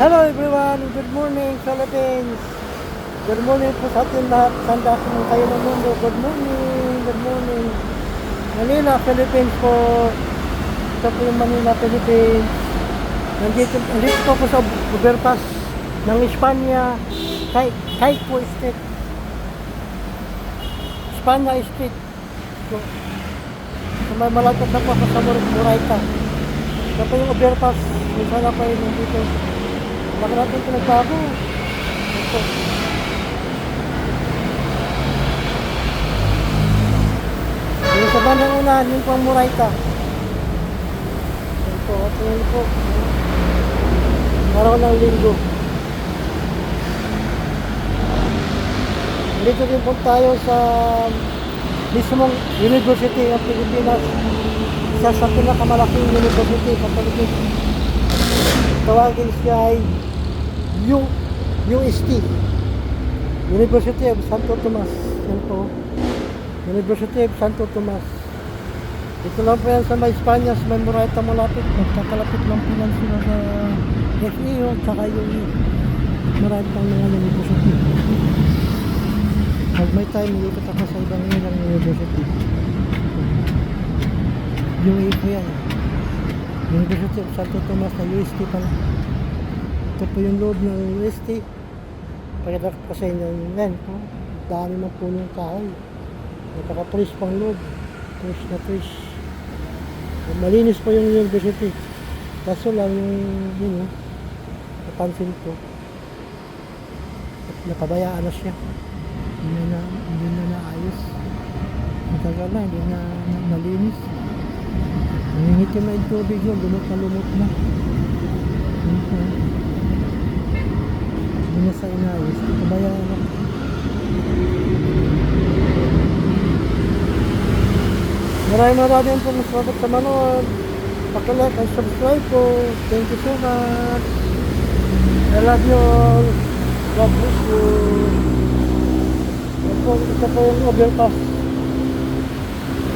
Hello everyone, good morning Philippines. Good morning po sa atin lahat. Sanda po kayo ng mundo. Good morning, good morning. Manila, Philippines po. Ito po yung Manila, Philippines. Nandito, nandito po po sa overpass ng Espanya. Kay, kay po Street. Espanya Street. So, so may malapit na po ako sa Mur- Murayta. Ito po yung overpass. Kung ako ay nandito. Laki natin pinagbago. Ito. Sa bandang unahan, yung pang Murayta. Yan po, at yun po. Araw ng linggo. Dito din po tayo sa mismong University of Pilipinas. Isa sa pinakamalaking university sa Pilipinas. Tawagin siya ay U, UST. University of Santo Tomas. Yan po. University of Santo Tomas. Dito lang po yan sa may Espanya, sa may Murayta malapit. Magkakalapit lang po yan sila sa FEO, tsaka yung marami pang mga university. Pag may time, iikot ako sa ibang ilang university. UA po yan. University of Santo Tomas na UST pala. Ito po yung loob ng UST. Pagkatapos ko sa inyo yan. Oh, dami ng punong kahoy. Napaka-fresh pang loob. Fresh na fresh. Malinis po yung university. Kaso lang yung, yun know, napansin ko. Napabayaan na siya. Hindi na, hindi na naayos. Matagal na, hindi na, na nalinis. Nangingitim na yung tubig yun, lumot na lumot na. Na sa inayos. Napabayaan na. Maraming maraming po salamat sa manood. Pakilike and subscribe po. Thank you so much. I love you all. God bless you. Ito ito po yung overpass.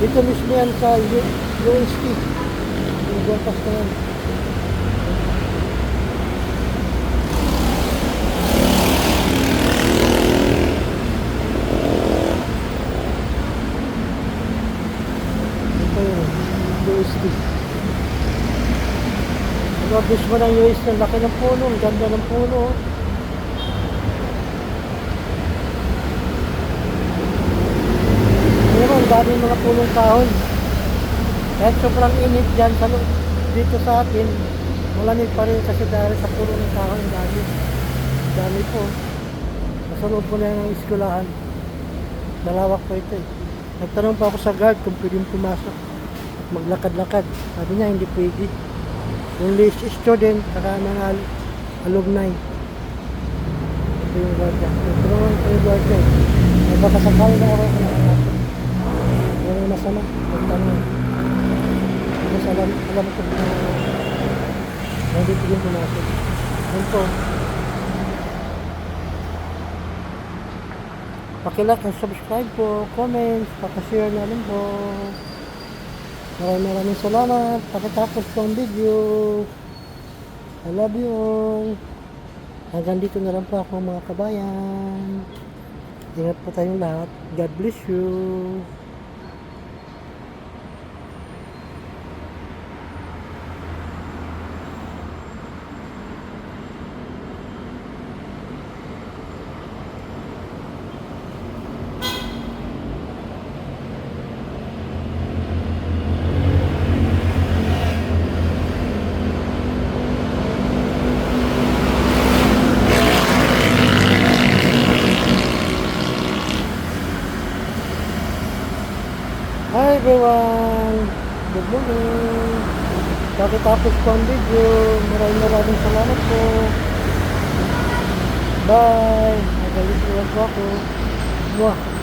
Dito mismo yan sa UST. Overpass na yan. UST. Ano, mismo ng UST. Ang laki ng puno. Ang ganda ng puno. oh. Pero ang dami mga pulong kahoy. Kahit sobrang init dyan sa lu- dito sa atin, malamig pa rin kasi dahil sa puno ng kahoy ang dami. Ang Dami po. Loob ko na yung eskulahan. Malawak po ito eh. Nagtanong pa ako sa guard kung pwedeng pumasok maglakad-lakad. Sabi niya hindi pwede. Only student saka mga al- alumni. Ito yung guard niya. Nagtanong ko yung guard niya. Ay baka sakali na ako nakakasok. Walang masama. Pagtanong. Kasi alam, alam ko na na hindi pwedeng pumasok. Yun po. Pakilike and subscribe po, comments, pakashare na rin po. Maraming maraming salamat. Pagkatapos po ang video. I love you all. Hanggang dito na lang po ako mga kabayan. Ingat po tayong lahat. God bless you. Everyone! Good morning! Kakitapos po ang video. Maraming maraming salamat po. Bye! Magalit lang po ako. Mwah!